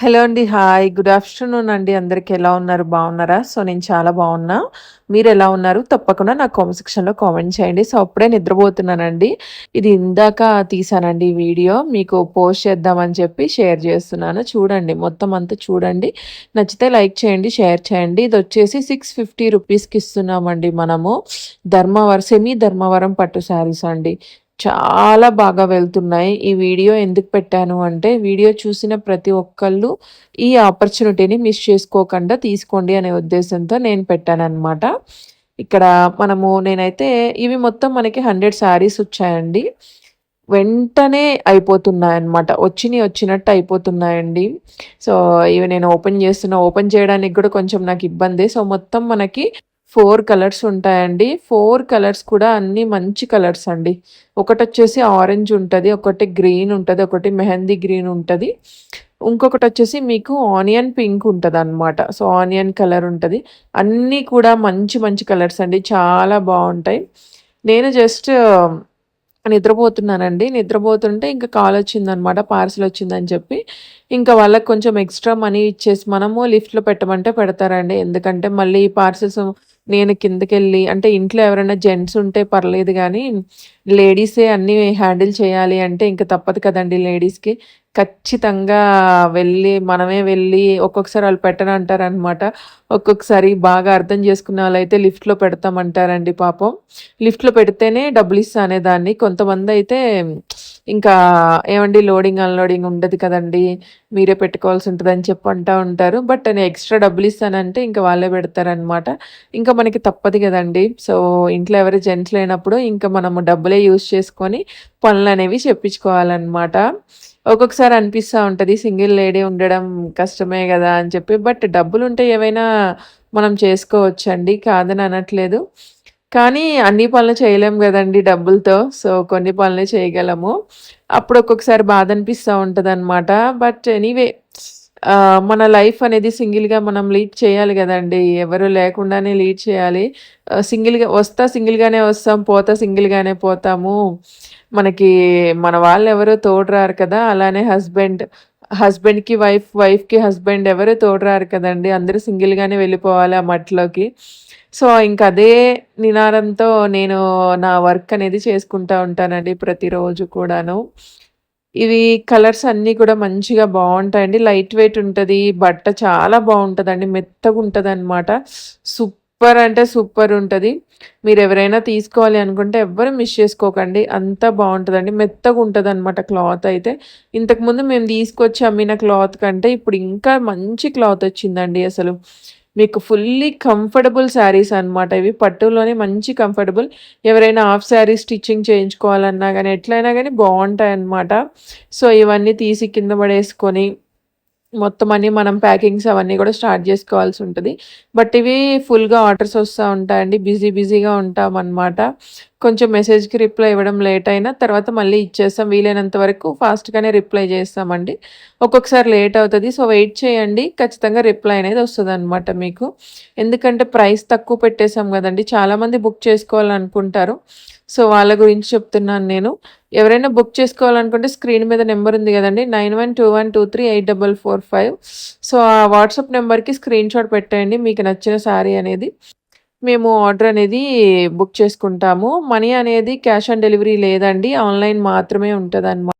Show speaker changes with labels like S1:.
S1: Hello అండి. Hi. Good afternoon అండి. అందరికి ఎలా ఉన్నారు? బాగున్నారా? సో, నేను చాలా బాగున్నా. ఎలా ఉన్నారు? తప్పకుండా నాకు కామెంట్ సెక్షన్‌లో కామెంట్ చేయండి. సో, అప్పుడే నిద్రపోతున్నానండి. ఇది ఇందాక తీసానండి వీడియో. మీకు పోస్ట్ చేద్దామని చెప్పి షేర్ చేస్తున్నాను. చూడండి. మొత్తం అంతా చూడండి. నచ్చితే లైక్ చేయండి, షేర్ చేయండి. ఇది వచ్చేసి సిక్స్ ఫిఫ్టీ రూపీస్‌కి ఇస్తున్నామండి మనము. ధర్మవరం సెమీ ధర్మవరం పట్టు శారీస్ అండి. చాలా బాగా వెళ్తున్నాయి. ఈ వీడియో ఎందుకు పెట్టాను అంటే, వీడియో చూసిన ప్రతి ఒక్కళ్ళు ఈ ఆపర్చునిటీని మిస్ చేసుకోకుండా తీసుకోండి అనే ఉద్దేశంతో నేను పెట్టాను అనమాట ఇక్కడ మనము నేనైతే ఇవి మొత్తం మనకి 100 శారీస్ వచ్చాయండి. వెంటనే అయిపోతున్నాయన్నమాట. వచ్చినవి వచ్చినట్టు అయిపోతున్నాయండి. సో, ఇవి నేను ఓపెన్ చేస్తున్నా. ఓపెన్ చేయడానికి కూడా కొంచెం నాకు ఇబ్బంది సో, మొత్తం మనకి ఫోర్ కలర్స్ ఉంటాయండి. ఫోర్ కలర్స్ కూడా అన్నీ మంచి కలర్స్ అండి. ఒకటి వచ్చేసి ఆరెంజ్ ఉంటుంది ఒకటి గ్రీన్ ఉంటుంది ఒకటి మెహందీ గ్రీన్ ఉంటుంది ఇంకొకటి వచ్చేసి మీకు ఆనియన్ పింక్ ఉంటుంది అనమాట సో, ఆనియన్ కలర్ ఉంటుంది అన్నీ కూడా మంచి మంచి కలర్స్ అండి. చాలా బాగుంటాయి నేను జస్ట్ నిద్రపోతున్నానండి. నిద్రపోతుంటే ఇంక కాలొచ్చిందనమాట. పార్సెల్ వచ్చిందని చెప్పి, ఇంకా వాళ్ళకి కొంచెం ఎక్స్‌ట్రా మనీ ఇచ్చేసి మనము లిఫ్ట్‌లో పెట్టమంటే పెడతారండి. ఎందుకంటే మళ్ళీ పార్సెల్స్ నేను కిందకెళ్ళి అంటే ఇంట్లో ఎవరైనా జెంట్స్ ఉంటే పర్లేదు కానీ లేడీసే అన్నీ హ్యాండిల్ చేయాలి అంటే ఇంక తప్పదు కదండి లేడీస్‌కి. ఖచ్చితంగా వెళ్ళి మనమే వెళ్ళి ఒక్కొక్కసారి వాళ్ళు పెట్టనంటారనమాట. ఒక్కొక్కసారి బాగా అర్థం చేసుకున్న వాళ్ళైతే లిఫ్ట్‌లో పెడతామంటారండి పాపం. లిఫ్ట్‌లో పెడితేనే డబ్బులు ఇస్తా అనేదాన్ని. కొంతమందయితే ఇంకా ఏమండి లోడింగ్, అన్‌లోడింగ్ ఉండదు కదండీ! మీరే పెట్టుకోవాల్సి ఉంటదని చెప్పి అంటా ఉంటారు. బట్ నేను ఎక్స్‌ట్రా డబ్బులు ఇస్తానంటే ఇంకా వాళ్ళే పెడతారనమాట. ఇంకా మనకి తప్పదు కదండి సో, ఇంట్లో ఎవరు జెంట్స్ లేనప్పుడు ఇంకా మనము డబ్బులే యూజ్ చేసుకొని పనులనేవి చెప్పించుకోవాలన్నమాట ఒక్కొక్కసారి అనిపిస్తూ ఉంటుంది సింగిల్ లేడీ ఉండడం కష్టమే కదా అని చెప్పి. బట్ డబ్బులు ఉంటే ఏవైనా మనం చేసుకోవచ్చండి. కాదని అనట్లేదు. కానీ అన్ని పనులు చేయలేము కదండి డబ్బులతో. సో, కొన్ని పనులే చేయగలము. అప్పుడు ఒక్కొక్కసారి బాధనిపిస్తా అనమాట బట్ ఎనీవే మన లైఫ్ అనేది సింగిల్‌గా మనం లీడ్ చేయాలి కదండి ఎవరు లేకుండానే లీడ్ చేయాలి. సింగిల్‌గా వస్తా సింగిల్‌గానే వస్తాం. పోతా సింగిల్‌గానే పోతాము. మనకి మన వాళ్ళెవరు తోడు రారు కదా! అలానే హస్బెండ్, హస్బెండ్‌కి వైఫ్, వైఫ్‌కి హస్బెండ్ ఎవరు తోడరారు కదండి. అందరూ సింగిల్‌గానే వెళ్ళిపోవాలి ఆ మట్లోకి సో, ఇంక అదే నినాదంతో నేను నా వర్క్ అనేది చేసుకుంటా ఉంటానండి ప్రతిరోజు కూడాను. ఇవి కలర్స్ అన్నీ కూడా మంచిగా బాగుంటాయండి. లైట్ వెయిట్ ఉంటుంది బట్ట చాలా బాగుంటుందండి మెత్తగా ఉంటుంది అనమాట సూప్ సూపర్ అంటే సూపర్ ఉంటుంది మీరు ఎవరైనా తీసుకోవాలి అనుకుంటే ఎవ్వరు మిస్ చేసుకోకండి. అంత బాగుంటుందండి మెత్తగా ఉంటుంది అనమాట క్లాత్ అయితే. ఇంతకుముందు మేము తీసుకొచ్చి అమ్మిన క్లాత్ కంటే ఇప్పుడు ఇంకా మంచి క్లాత్ వచ్చిందండి అసలు. మీకు ఫుల్లీ కంఫర్టబుల్ శారీస్ అనమాట ఇవి. పట్టులోనే మంచి కంఫర్టబుల్. ఎవరైనా హాఫ్ శారీ స్టిచ్చింగ్ చేయించుకోవాలన్నా గానీ, ఎట్లైనా బాగుంటాయి అనమాట సో, ఇవన్నీ తీసి కింద పడేసుకొని మొత్తం అన్నీ మనం ప్యాకింగ్స్ అవన్నీ కూడా స్టార్ట్ చేసుకోవాల్సి ఉంటుంది బట్ ఇవి ఫుల్‌గా ఆర్డర్స్ వస్తూ ఉంటాయండి. బిజీ బిజీగా ఉంటామనమాట. కొంచెం మెసేజ్‌కి రిప్లై ఇవ్వడం లేట్ అయినా తర్వాత మళ్ళీ ఇచ్చేస్తాం. వీలైనంత వరకు ఫాస్ట్‌గానే రిప్లై చేస్తామండి. ఒక్కొక్కసారి లేట్ అవుతుంది సో, వెయిట్ చేయండి. ఖచ్చితంగా రిప్లై అనేది వస్తుంది అనమాట మీకు. ఎందుకంటే ప్రైస్ తక్కువ పెట్టేసాం కదండి చాలామంది బుక్ చేసుకోవాలనుకుంటారు. సో, వాళ్ళ గురించి చెప్తున్నాను నేను. ఎవరైనా బుక్ చేసుకోవాలనుకుంటే స్క్రీన్ మీద నెంబర్ ఉంది గదండీ! 9121238445 సో, ఆ వాట్సాప్ నెంబర్‌కి స్క్రీన్‌షాట్ పెట్టేయండి. మీకు నచ్చిన శారీ అనేది. మేము ఆర్డర్ అనేది బుక్ చేసుకుంటాము. మనీ అనేది క్యాష్ ఆన్ డెలివరీ లేదండి. ఆన్‌లైన్ మాత్రమే ఉంటదనమాట.